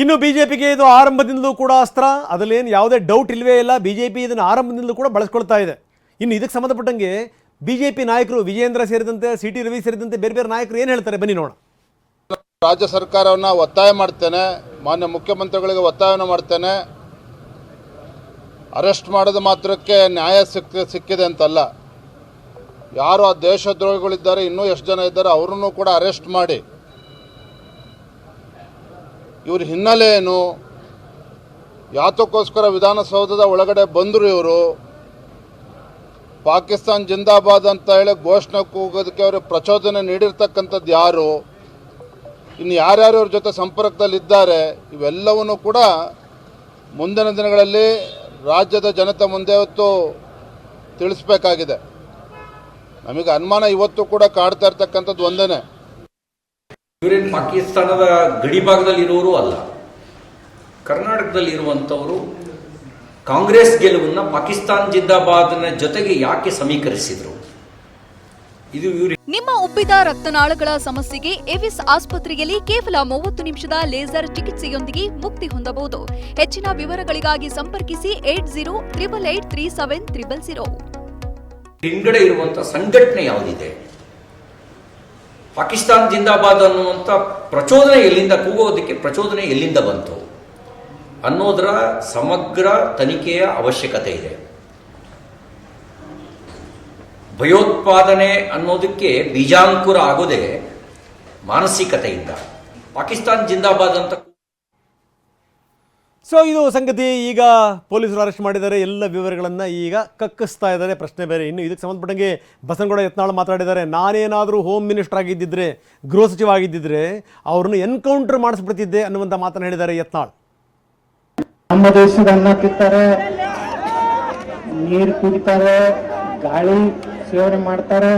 ಇನ್ನು ಬಿಜೆಪಿಗೆ ಇದು ಆರಂಭದಿಂದಲೂ ಕೂಡ ಅಸ್ತ್ರ. ಅದರಲ್ಲೇನು ಯಾವುದೇ ಡೌಟ್ ಇಲ್ಲವೇ ಇಲ್ಲ. ಬಿಜೆಪಿ ಇದನ್ನು ಆರಂಭದಿಂದಲೂ ಕೂಡ ಬಳಸ್ಕೊಳ್ತಾ ಇದೆ. ಇನ್ನು ಇದಕ್ಕೆ ಸಂಬಂಧಪಟ್ಟಂಗೆ ಬಿಜೆಪಿ ನಾಯಕರು ವಿಜೇಂದ್ರ ಸೇರಿದಂತೆ ಸಿ ಟಿ ರವಿ ಸೇರಿದಂತೆ ಬೇರೆ ಬೇರೆ ನಾಯಕರು ಏನು ಹೇಳ್ತಾರೆ? ಬನ್ನಿ ನೋಡೋಣ. ರಾಜ್ಯ ಸರ್ಕಾರವನ್ನು ಒತ್ತಾಯ ಮಾಡ್ತೇನೆ. ಮಾನ್ಯ ಮುಖ್ಯಮಂತ್ರಿಗಳಿಗೆ ಒತ್ತಾಯವನ್ನು ಮಾಡ್ತೇನೆ. ಅರೆಸ್ಟ್ ಮಾಡೋದು ಮಾತ್ರಕ್ಕೆ ನ್ಯಾಯ ಸಿಕ್ಕ ಸಿಕ್ಕಿದೆ ಅಂತಲ್ಲ. ಯಾರು ಆ ದೇಶದ್ರೋಹಿಗಳಿದ್ದಾರೆ, ಇನ್ನೂ ಎಷ್ಟು ಜನ ಇದ್ದಾರೆ, ಅವ್ರನ್ನೂ ಕೂಡ ಅರೆಸ್ಟ್ ಮಾಡಿ. ಇವ್ರ ಹಿನ್ನೆಲೆ ಏನು ಯಾತಕ್ಕೋಸ್ಕರ ವಿಧಾನಸೌಧದ ಒಳಗಡೆ ಬಂದರು ಇವರು? ಪಾಕಿಸ್ತಾನ್ ಜಿಂದಾಬಾದ್ ಅಂತ ಹೇಳಿ ಘೋಷಣೆ ಕೂಗೋದಕ್ಕೆ ಅವರು ಪ್ರಚೋದನೆ ನೀಡಿರ್ತಕ್ಕಂಥದ್ದು ಯಾರು? ಇನ್ನು ಯಾರ್ಯಾರು ಇವ್ರ ಜೊತೆ ಸಂಪರ್ಕದಲ್ಲಿದ್ದಾರೆ? ಇವೆಲ್ಲವನ್ನು ಕೂಡ ಮುಂದಿನ ದಿನಗಳಲ್ಲಿ ರಾಜ್ಯದ ಜನತೆ ಮುಂದೆ ಹೊತ್ತು ತಿಳಿಸ್ಬೇಕಾಗಿದೆ. ನಮಗೆ ಅನುಮಾನ ಇವತ್ತು ಕೂಡ ಕಾಡ್ತಾ ಇರ್ತಕ್ಕಂಥದ್ದು ಒಂದೇನೆ. ಇವರೇನು ಪಾಕಿಸ್ತಾನದ ಗಡಿ ಭಾಗದಲ್ಲಿ ಇರೋರು ಅಲ್ಲ. ಕರ್ನಾಟಕದಲ್ಲಿ ಇರುವಂಥವರು ಕಾಂಗ್ರೆಸ್ ಗೆಲುವನ್ನು ಪಾಕಿಸ್ತಾನ್ ಜಿಂದಾಬಾದ್ನ ಜೊತೆಗೆ ಯಾಕೆ ಸಮೀಕರಿಸಿದರು? ಇದು ಇವರು ನಿಮ್ಮ ಉಬ್ಬಿದ ರಕ್ತನಾಳಗಳ ಸಮಸ್ಯೆಗೆ ಎವಿಸ್ ಆಸ್ಪತ್ರೆಯಲ್ಲಿ ಕೇವಲ ಮೂವತ್ತು ನಿಮಿಷದ ಲೇಸರ್ ಚಿಕಿತ್ಸೆಯೊಂದಿಗೆ ಮುಕ್ತಿ ಹೊಂದಬಹುದು. ಹೆಚ್ಚಿನ ವಿವರಗಳಿಗಾಗಿ ಸಂಪರ್ಕಿಸಿ eight zero triple eight three seven triple zero. ಹಿಂಗಡೆ ಇರುವಂಥ ಸಂಘಟನೆ ಯಾವುದಿದೆ? ಪಾಕಿಸ್ತಾನ್ ಜಿಂದಾಬಾದ್ ಅನ್ನುವಂಥ ಪ್ರಚೋದನೆ ಎಲ್ಲಿಂದ ಕೂಗೋದಕ್ಕೆ ಪ್ರಚೋದನೆ ಎಲ್ಲಿಂದ ಬಂತು? ಅನ್ನೋದರ ಸಮಗ್ರ ತನಿಖೆಯ ಅವಶ್ಯಕತೆ ಇದೆ. ಭಯೋತ್ಪಾದನೆ ಅನ್ನೋದಕ್ಕೆ ಬೀಜಾಂಕುರ ಆಗೋದೇ ಮಾನಸಿಕತೆಯಿಂದ. ಪಾಕಿಸ್ತಾನ್ ಜಿಂದಾಬಾದ್ ಅಂತ ಸೊ ಇದು ಸಂಗತಿ ಈಗ ಪೊಲೀಸರು ಅರೆಸ್ಟ್ ಮಾಡಿದ್ದಾರೆ. ಎಲ್ಲ ವಿವರಗಳನ್ನು ಈಗ ಕಕ್ಕಿಸ್ತಾ ಇದ್ದಾರೆ. ಪ್ರಶ್ನೆ ಬೇರೆ ಇನ್ನು ಇದಕ್ಕೆ ಸಂಬಂಧಪಟ್ಟಂಗೆ ಬಸನಗೌಡ ಯತ್ನಾಳ್ ಮಾತಾಡಿದ್ದಾರೆ. ನಾನೇನಾದರೂ ಹೋಮ್ ಮಿನಿಸ್ಟರ್ ಆಗಿದ್ದಿದ್ರೆ, ಗೃಹ ಸಚಿವ ಆಗಿದ್ದಿದ್ರೆ ಅವ್ರನ್ನ ಎನ್ಕೌಂಟರ್ ಮಾಡಿಸ್ಬಿಡ್ತಿದ್ದೆ ಅನ್ನುವಂಥ ಮಾತನ್ನು ಹೇಳಿದ್ದಾರೆ ಯತ್ನಾಳ್. ನಮ್ಮ ದೇಶದ ಅನ್ನ ತಿಂತಾರೆ, ನೀರು ಕುಡಿತಾರೆ, ಗಾಳಿ ಸೇವನೆ ಮಾಡ್ತಾರೆ.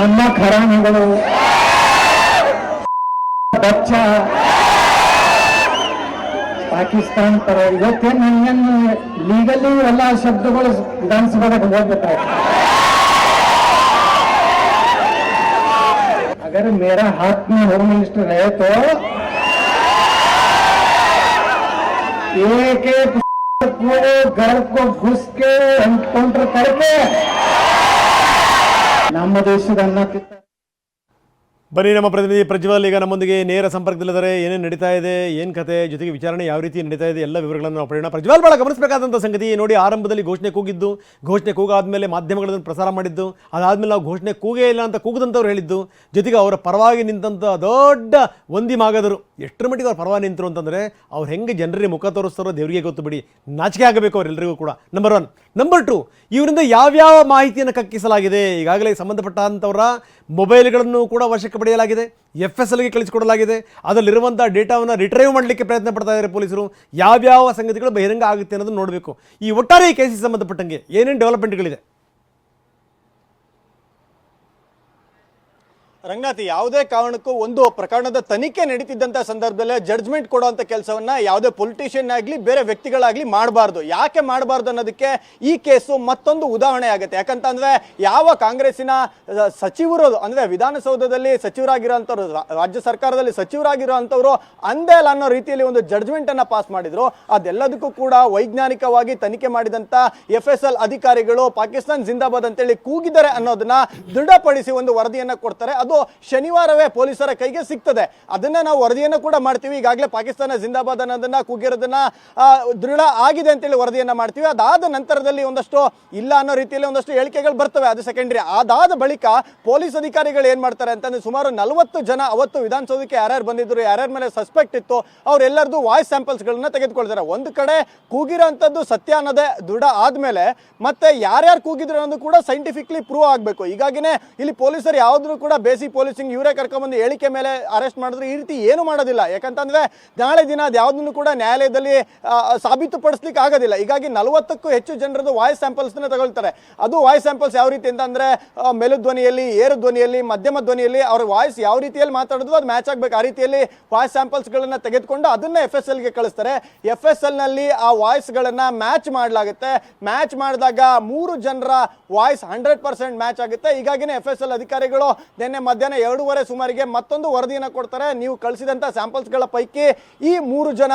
ನಮ್ಮ ಖರಾಣಿಗಳು ಬಚ್ಚ ಪಾಕಿಸ್ತಾನ ತರ ಇವತ್ತೇನು ನನಗೇನು ಲೀಗಲಿ ಎಲ್ಲ ಶಬ್ದಗಳು ವಿಧಾನಸಭೆದಾಗ ಹೋಗ್ಬೇಕಾಯ್ತು अगर मेरा हाथ में होम मिनिस्टर है तो एक एक को घर को घुस के एनकाउंटर करके ನಮ್ಮ ದೇಶದ ಅನ್ನ ತಿಂತಾರೆ ಬನ್ನಿ, ನಮ್ಮ ಪ್ರತಿನಿಧಿ ಪ್ರಜ್ವಲ್, ಈಗ ನಮ್ಮೊಂದಿಗೆ ನೇರ ಸಂಪರ್ಕದಲ್ಲಿದ್ದಾರೆ. ಏನೇನು ನಡೀತಾ ಇದೆ, ಏನು ಕತೆ, ಜೊತೆಗೆ ವಿಚಾರಣೆ ಯಾವ ರೀತಿ ನಡೀತಾ ಇದೆ, ಎಲ್ಲ ವಿವರಗಳನ್ನು ನಾವು ಪಡೆಯೋಣ. ಪ್ರಜ್ವಲ್, ಬಹಳ ಗಮನಿಸಬೇಕಾದಂಥ ಸಂಗತಿ, ನೋಡಿ, ಆರಂಭದಲ್ಲಿ ಘೋಷಣೆ ಕೂಗಿದ್ದು, ಘೋಷಣೆ ಕೂಗಾದ್ಮೇಲೆ ಮಾಧ್ಯಮಗಳನ್ನು ಪ್ರಸಾರ ಮಾಡಿದ್ದು, ಅದಾದ್ಮೇಲೆ ನಾವು ಘೋಷಣೆ ಕೂಗೇ ಇಲ್ಲ ಅಂತ ಕೂಗದಂಥವ್ರು ಹೇಳಿದ್ದು, ಜೊತೆಗೆ ಅವರ ಪರವಾಗಿ ನಿಂತಂಥ ದೊಡ್ಡ ಒಂದಿ ಮಾಗದರು ಎಷ್ಟರ ಮಟ್ಟಿಗೆ ಅವ್ರ ಪರವಾಗಿ ನಿಂತರು ಅಂತಂದರೆ, ಅವ್ರು ಹೆಂಗೆ ಜನರಿಗೆ ಮುಖ ತೋರಿಸ್ತಾರೋ ದೇವರಿಗೆ ಗೊತ್ತು ಬಿಡಿ. ನಾಚಿಕೆ ಆಗಬೇಕು ಅವರೆಲ್ಲರಿಗೂ ಕೂಡ. ನಂಬರ್ ಒನ್ ನಂಬರ್ ಟು ಇವರಿಂದ ಯಾವ್ಯಾವ ಮಾಹಿತಿಯನ್ನು ಕಕ್ಕಿಸಲಾಗಿದೆ? ಈಗಾಗಲೇ ಸಂಬಂಧಪಟ್ಟಂಥವರ ಮೊಬೈಲ್ಗಳನ್ನು ಕೂಡ ವಶಕ್ಕೆ ಪಡೆಯಲಾಗಿದೆ ಎಫ್ ಎಸ್ ಎಲ್ಗೆ ಕಳಿಸಿಕೊಡಲಾಗಿದೆ. ಅದರಲ್ಲಿರುವಂಥ ಡೇಟಾವನ್ನು ರಿಟ್ರೈವ್ ಮಾಡಲಿಕ್ಕೆ ಪ್ರಯತ್ನ ಪಡ್ತಾ ಇದ್ದಾರೆ ಪೊಲೀಸರು. ಯಾವ್ಯಾವ ಸಂಗತಿಗಳು ಬಹಿರಂಗ ಆಗುತ್ತೆ ಅನ್ನೋದನ್ನು ನೋಡಬೇಕು. ಈ ಒಟ್ಟಾರೆ ಈ ಕೇಸಿಗೆ ಸಂಬಂಧಪಟ್ಟಂಗೆ ಏನೇನು ಡೆವಲಪ್ಮೆಂಟ್ಗಳಿದೆ ರಂಗನಾಥ್, ಯಾವುದೇ ಕಾರಣಕ್ಕೂ ಒಂದು ಪ್ರಕರಣದ ತನಿಖೆ ನಡೀತಿದ್ದಂಥ ಸಂದರ್ಭದಲ್ಲಿ ಜಡ್ಜ್ಮೆಂಟ್ ಕೊಡುವಂಥ ಕೆಲಸವನ್ನ ಯಾವುದೇ ಪೊಲಿಟಿಷಿಯನ್ ಆಗಲಿ, ಬೇರೆ ವ್ಯಕ್ತಿಗಳಾಗಲಿ ಮಾಡಬಾರ್ದು. ಯಾಕೆ ಮಾಡಬಾರ್ದು ಅನ್ನೋದಕ್ಕೆ ಈ ಕೇಸು ಮತ್ತೊಂದು ಉದಾಹರಣೆ ಆಗುತ್ತೆ. ಯಾಕಂತಂದ್ರೆ ಯಾವ ಕಾಂಗ್ರೆಸ್ಸಿನ ಸಚಿವರು, ಅಂದ್ರೆ ವಿಧಾನಸೌಧದಲ್ಲಿ ಸಚಿವರಾಗಿರೋಂಥವ್ರು ರಾಜ್ಯ ಸರ್ಕಾರದಲ್ಲಿ ಸಚಿವರಾಗಿರೋಂಥವ್ರು ಅಂದೇ ಅಲ್ಲ ಅನ್ನೋ ರೀತಿಯಲ್ಲಿ ಒಂದು ಜಡ್ಜ್ಮೆಂಟ್ ಅನ್ನ ಪಾಸ್ ಮಾಡಿದ್ರು. ಅದೆಲ್ಲದಕ್ಕೂ ಕೂಡ ವೈಜ್ಞಾನಿಕವಾಗಿ ತನಿಖೆ ಮಾಡಿದಂತ ಎಫ್ ಎಸ್ ಎಲ್ ಅಧಿಕಾರಿಗಳು ಪಾಕಿಸ್ತಾನ್ ಜಿಂದಾಬಾದ್ ಅಂತೇಳಿ ಕೂಗಿದ್ದಾರೆ ಅನ್ನೋದನ್ನ ದೃಢಪಡಿಸಿ ಒಂದು ವರದಿಯನ್ನ ಕೊಡ್ತಾರೆ. ಅದು ಶನಿವಾರವೇ ಪೊಲೀಸರ ಕೈಗೆ ಸಿಗ್ತದೆ. ಅದನ್ನ ನಾವು ವರದಿಯನ್ನು ಕೂಡ ಮಾಡ್ತೀವಿ. ಈಗಾಗಲೇ ಪಾಕಿಸ್ತಾನ ಜಿಂದಾಬಾದ್ ಅನ್ನೋದನ್ನ ಕೂಗಿರೋದನ್ನ ದೃಢ ಆಗಿದೆ ಅಂತೇಳಿ ವರದಿಯನ್ನ ಮಾಡ್ತೀವಿ. ಅದಾದ ನಂತರದಲ್ಲಿ ಒಂದಷ್ಟು ಇಲ್ಲ ಅನ್ನೋ ರೀತಿಯಲ್ಲಿ ಒಂದಷ್ಟು ಹೇಳಿಕೆಗಳು ಬರ್ತವೆ. ಅದು ಸೆಕೆಂಡ್ರಿ ಅದಾದ ಬಳಿಕ ಪೊಲೀಸ್ ಅಧಿಕಾರಿಗಳು ಏನ್ ಮಾಡ್ತಾರೆ ಅಂತಂದ್ರೆ ಸುಮಾರು ನಲವತ್ತು ಜನ ಅವತ್ತು ವಿಧಾನಸೌಧಕ್ಕೆ ಯಾರ್ಯಾರು ಬಂದಿದ್ರು, ಯಾರ್ಯಾರ ಮೇಲೆ ಸಸ್ಪೆಕ್ಟ್ ಇತ್ತು ಅವರೆಲ್ಲರದು ವಾಯ್ಸ್ ಸ್ಯಾಂಪಲ್ಸ್ ಗಳನ್ನ ತೆಗೆದುಕೊಳ್ತಾರೆ. ಒಂದು ಕಡೆ ಕೂಗಿರೋಂಥದ್ದು ಸತ್ಯ ಅನ್ನೋದೇ ದೃಢ ಆದ್ಮೇಲೆ ಮತ್ತೆ ಯಾರ್ಯಾರು ಕೂಗಿದ್ರು ಅನ್ನೋದು ಕೂಡ ಸೈಂಟಿಫಿಕ್ಲಿ ಪ್ರೂವ್ ಆಗಬೇಕು. ಹೀಗಾಗಿನೇ ಇಲ್ಲಿ ಪೊಲೀಸರು ಯಾವ್ದು ಕೂಡ ಬೇಸಿಕ್ ಸಿ ಪೊಲೀಸಿಂಗ್ ಇವರೇ ಕರ್ಕೊಂಡ್ಬಂದು ಹೇಳಿಕೆ ಮೇಲೆ ಅರೆಸ್ಟ್ ಮಾಡಿದ್ರೆ ಈ ರೀತಿ ಏನು ಮಾಡೋದಿಲ್ಲ. ಯಾಕಂತಂದ್ರೆ ನಾಳೆ ದಿನ ಅದು ಯಾವುದನ್ನು ಕೂಡ ನ್ಯಾಯಾಲಯದಲ್ಲಿ ಸಾಬೀತುಪಡಿಸ್ಲಿಕ್ಕೆ ಆಗೋದಿಲ್ಲ. ಹೀಗಾಗಿ ನಲವತ್ತಕ್ಕೂ ಹೆಚ್ಚು ಜನರದ್ದು ವಾಯ್ಸ್ ಸ್ಯಾಂಪಲ್ಸ್ನ ತಗೊಳ್ತಾರೆ. ಅದು ವಾಯ್ಸ್ ಸ್ಯಾಂಪಲ್ಸ್ ಯಾವ ರೀತಿ ಅಂತಂದ್ರೆ ಮೇಲು ಧ್ವನಿಯಲ್ಲಿ, ಏರು ಧ್ವನಿಯಲ್ಲಿ, ಮಧ್ಯಮ ಧ್ವನಿಯಲ್ಲಿ ಅವ್ರ ವಾಯ್ಸ್ ಯಾವ ರೀತಿಯಲ್ಲಿ ಮಾತಾಡೋದು ಅದು ಮ್ಯಾಚ್ ಆಗಬೇಕು. ಆ ರೀತಿಯಲ್ಲಿ ವಾಯ್ಸ್ ಸ್ಯಾಂಪಲ್ಸ್ಗಳನ್ನು ತೆಗೆದುಕೊಂಡು ಅದನ್ನ ಎಫ್ ಎಸ್ ಎಲ್ಗೆ ಕಳಿಸ್ತಾರೆ. ಎಫ್ ಎಸ್ ಎಲ್ನಲ್ಲಿ ಆ ವಾಯ್ಸ್ಗಳನ್ನು ಮ್ಯಾಚ್ ಮಾಡಲಾಗುತ್ತೆ. ಮ್ಯಾಚ್ ಮಾಡಿದಾಗ ಮೂರು ಜನರ ವಾಯ್ಸ್ ಹಂಡ್ರೆಡ್ ಪರ್ಸೆಂಟ್ ಮ್ಯಾಚ್ ಆಗುತ್ತೆ. ಹೀಗಾಗಿನೇ ಎಫ್ ಎಸ್ ಎಲ್ ಅಧಿಕಾರಿಗಳು ನಿನ್ನೆ ಮಧ್ಯಾಹ್ನ ಎರಡೂವರೆ ಸುಮಾರಿಗೆ ಮತ್ತೊಂದು ವರದಿಯನ್ನು ಕೊಡ್ತಾರೆ. ನೀವು ಕಳಿಸಿದಂಥ ಸ್ಯಾಂಪಲ್ಸ್ಗಳ ಪೈಕಿ ಈ ಮೂರು ಜನ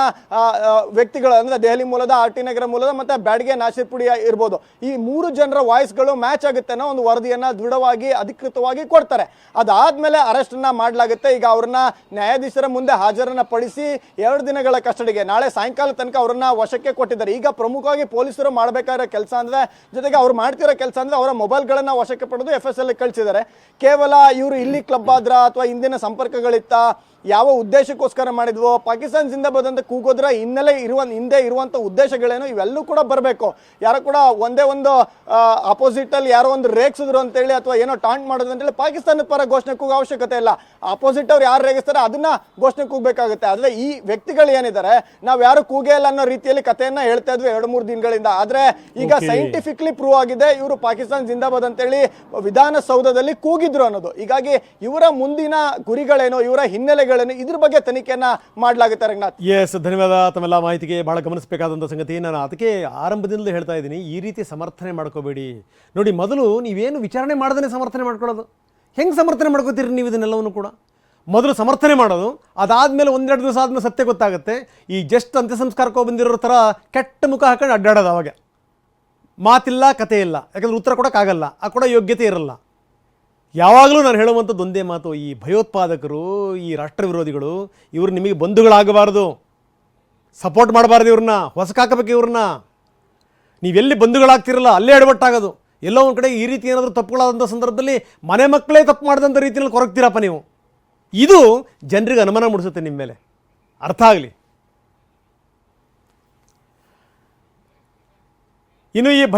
ವ್ಯಕ್ತಿಗಳು, ಅಂದ್ರೆ ದೆಹಲಿ ಮೂಲದ, ಆರ್ ಟಿ ನಗರ ಮೂಲದ ಮತ್ತೆ ಬ್ಯಾಡ್ಗೆ ನಾಸಿರ್ಪುಡಿ ಇರ್ಬೋದು. ಈ ಮೂರು ಜನರ ವಾಯ್ಸ್ಗಳು ಮ್ಯಾಚ್ ಆಗುತ್ತೆ ಅನ್ನೋ ಒಂದು ವರದಿಯನ್ನ ದೃಢವಾಗಿ, ಅಧಿಕೃತವಾಗಿ ಕೊಡ್ತಾರೆ. ಅದಾದ್ಮೇಲೆ ಅರೆಸ್ಟ್ ಅನ್ನ ಮಾಡಲಾಗುತ್ತೆ. ಈಗ ಅವ್ರನ್ನ ನ್ಯಾಯಾಧೀಶರ ಮುಂದೆ ಹಾಜರನ್ನ ಪಡಿಸಿ ಎರಡು ದಿನಗಳ ಕಸ್ಟಡಿಗೆ, ನಾಳೆ ಸಾಯಂಕಾಲ ತನಕ ಅವ್ರನ್ನ ವಶಕ್ಕೆ ಕೊಟ್ಟಿದ್ದಾರೆ. ಈಗ ಪ್ರಮುಖವಾಗಿ ಪೊಲೀಸರು ಮಾಡಬೇಕಾದ ಕೆಲಸ ಅಂದ್ರೆ, ಜೊತೆಗೆ ಅವ್ರು ಮಾಡ್ತಿರೋ ಕೆಲಸ ಅಂದ್ರೆ ಅವರ ಮೊಬೈಲ್ಗಳನ್ನ ವಶಕ್ಕೆ ಪಡೆದು ಎಫ್ ಎಸ್ ಎಲ್ ಕಳಿಸಿದ್ದಾರೆ. ಕೇವಲ ಇವರು ಇಲ್ಲಿ ಕ್ಲಬ್ ಆದ್ರ ಅಥವಾ ಹಿಂದಿನ ಸಂಪರ್ಕಗಳಿತ್ತ ಯಾವ ಉದ್ದೇಶಕ್ಕೋಸ್ಕರ ಮಾಡಿದ್ವೋ ಪಾಕಿಸ್ತಾನದಿಂದ ಬಂದಂತ ಕೂಗೋದ್ರ ಹಿನ್ನೆಲೆ ಇರುವ ಹಿಂದೆ ಇರುವಂತ ಉದ್ದೇಶಗಳೇನು ಇವೆಲ್ಲೂ ಕೂಡ ಬರಬೇಕು. ಯಾರು ಕೂಡ ಒಂದೇ ಒಂದು ಅಪೋಸಿಟ್ ಅಲ್ಲಿ ಯಾರೋ ಒಂದು ರೇಗಿಸಿದ್ರು ಅಂತೇಳಿ ಅಥವಾ ಏನೋ ಟಾಂಟ್ ಮಾಡೋದು ಅಂತೇಳಿ ಪಾಕಿಸ್ತಾನದ ಪರ ಘೋಷಣೆ ಕೂಗೋ ಅವಶ್ಯಕತೆ ಇಲ್ಲ. ಅಪೋಸಿಟ್ ಅವ್ರು ಯಾರು ರೇಗಿಸ್ತಾರೆ ಅದನ್ನ ಘೋಷಣೆ ಕೂಗಬೇಕಾಗುತ್ತೆ. ಆದ್ರೆ ಈ ವ್ಯಕ್ತಿಗಳು ಏನಿದ್ದಾರೆ ನಾವು ಯಾರು ಕೂಗೇ ಇಲ್ಲ ಅನ್ನೋ ರೀತಿಯಲ್ಲಿ ಕಥೆಯನ್ನ ಹೇಳ್ತಾ ಇದ್ವಿ ಎರಡು ಮೂರು ದಿನಗಳಿಂದ. ಆದ್ರೆ ಈಗ. ಸೈಂಟಿಫಿಕ್ಲಿ ಪ್ರೂವ್ ಆಗಿದೆ ಇವರು ಪಾಕಿಸ್ತಾನ ಜಿಂದಾಬಾದ್ ಅಂತೇಳಿ ವಿಧಾನಸೌಧದಲ್ಲಿ ಕೂಗಿದ್ರು ಅನ್ನೋದು. ಹೀಗಾಗಿ ಇವರ ಮುಂದಿನ ಗುರಿಗಳೇನು ಇವರ ಹಿನ್ನೆಲೆಗಳೇನು ಇದ್ರ ಬಗ್ಗೆ ತನಿಖೆಯನ್ನ ಮಾಡಲಾಗುತ್ತೆ ರಂಗನಾಥ್. ಎಸ್ ಧನ್ಯವಾದ. ತಮ್ಮೆಲ್ಲ ಮಾಹಿತಿಗೆ ಬಹಳ ಗಮನಿಸಬೇಕಾದಂತ ಸಂಗತಿ, ನಾನು ಅದಕ್ಕೆ ಆರಂಭದಿಂದಲೇ ಹೇಳ್ತಾ ಇದ್ದೀನಿ, ಈ ರೀತಿ ಸಮರ್ಥನೆ ಮಾಡ್ಕೋಬೇಡಿ. ನೋಡಿ, ಮೊದಲು ನೀವೇನು ವಿಚಾರಣೆ ಮಾಡದೇ ಸಮರ್ಥನೆ ಮಾಡ್ಕೊಳ್ಳೋದು. ಹೆಂಗೆ ಸಮರ್ಥನೆ ಮಾಡ್ಕೋತೀರಿ ನೀವು ಇದನ್ನೆಲ್ಲವನ್ನು ಕೂಡ? ಮೊದಲು ಸಮರ್ಥನೆ ಮಾಡೋದು, ಅದಾದಮೇಲೆ ಒಂದೆರಡು ದಿವಸ ಆದ್ಮೇಲೆ ಸತ್ಯ ಗೊತ್ತಾಗುತ್ತೆ. ಈ ಜಸ್ಟ್ ಅಂತ್ಯ ಸಂಸ್ಕಾರಕ್ಕೆ ಬಂದಿರೋ ಥರ ಕೆಟ್ಟ ಮುಖ ಹಾಕೊಂಡು ಅಡ್ಡಾಡೋದು ಅವಾಗ. ಮಾತಿಲ್ಲ ಕತೆ ಇಲ್ಲ. ಯಾಕಂದ್ರೆ ಉತ್ತರ ಕೊಡೋಕ್ಕಾಗಲ್ಲ, ಆ ಕೂಡ ಯೋಗ್ಯತೆ ಇರಲ್ಲ. ಯಾವಾಗಲೂ ನಾನು ಹೇಳುವಂಥದ್ದು ಒಂದೇ ಮಾತು, ಈ ಭಯೋತ್ಪಾದಕರು, ಈ ರಾಷ್ಟ್ರ ವಿರೋಧಿಗಳು ಇವರು ನಿಮಗೆ ಬಂಧುಗಳಾಗಬಾರ್ದು. ಸಪೋರ್ಟ್ ಮಾಡಬಾರ್ದು ಇವ್ರನ್ನ ಹೊಸಕಾಕಬೇಕು ಇವ್ರನ್ನ. ನೀವೆಲ್ಲಿ ಬಂಧುಗಳಾಗ್ತಿರಲ್ಲ, ಅಲ್ಲೇ ಎಡವಟ್ಟಾಗೋದು ಎಲ್ಲೋ ಒಂದು ಕಡೆ ಈ ರೀತಿ ಏನಾದರೂ ತಪ್ಪುಗಳಾದಂಥ ಸಂದರ್ಭದಲ್ಲಿ ಮನೆ ಮಕ್ಕಳೇ ತಪ್ಪು ಮಾಡಿದಂಥ ರೀತಿಯಲ್ಲಿ ಕೊರಗ್ತೀರಪ್ಪ ನೀವು. ಇದು ಜನರಿಗೆ ಅನುಮಾನ ಮೂಡಿಸುತ್ತೆ ನಿಮ್ಮ ಮೇಲೆ. ಅರ್ಥ ಆಗಲಿ. ಇನ್ನು ಈ